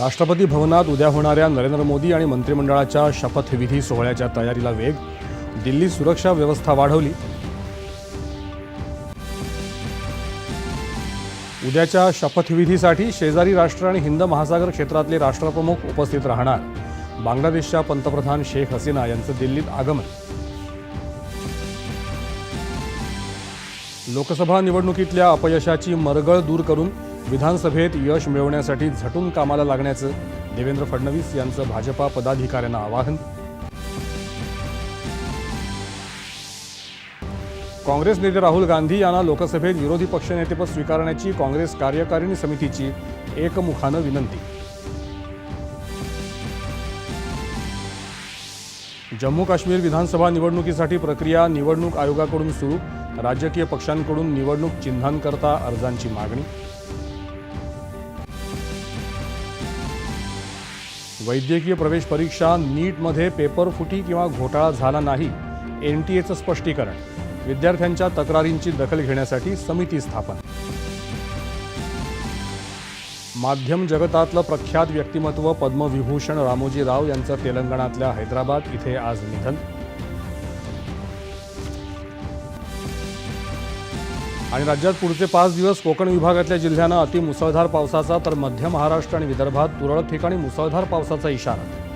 राष्ट्रपती भवनात उद्या होणाऱ्या नरेंद्र मोदी आणि मंत्रिमंडळाच्या शपथविधी सोहळ्याच्या तयारीला वेग दिल्ली सुरक्षा व्यवस्था वाढवली. उद्याच्या शपथविधीसाठी शेजारी राष्ट्र आणि हिंद महासागर क्षेत्रातले राष्ट्रप्रमुख उपस्थित राहणार. बांगलादेशच्या पंतप्रधान शेख हसीना यांचं दिल्लीत आगमन. लोकसभा निवडणुकीतल्या अपयशाची मरगळ दूर करून विधानसभेत यश मिळवण्यासाठी झटून कामाला लागण्याचं देवेंद्र फडणवीस यांचं भाजपा पदाधिकाऱ्यांना आवाहन. काँग्रेस नेते राहुल गांधी यांना लोकसभेत विरोधी पक्षनेतेपद स्वीकारण्याची काँग्रेस कार्यकारिणी समितीची एकमुखानं विनंती. जम्मू काश्मीर विधानसभा निवडणुकीसाठी प्रक्रिया निवडणूक आयोगाकडून सुरू राजकीय पक्षांकडून निवडणूक चिन्हांकरता अर्जांची मागणी. वैद्यकीय प्रवेश परीक्षा नीटमध्ये पेपरफुटी किंवा घोटाळा झाला नाही एन टी एचं स्पष्टीकरण विद्यार्थ्यांच्या तक्रारींची दखल घेण्यासाठी समिती स्थापन. माध्यम जगतातलं प्रख्यात व्यक्तिमत्व पद्मविभूषण रामोजी राव यांचं तेलंगणातल्या हैदराबाद इथे आज निधन. आणि राज्यात पुढचे पाच दिवस कोकण विभागातल्या जिल्ह्यांना अतिमुसळधार पावसाचा तर मध्य महाराष्ट्र आणि विदर्भात तुरळक ठिकाणी मुसळधार पावसाचा इशारा.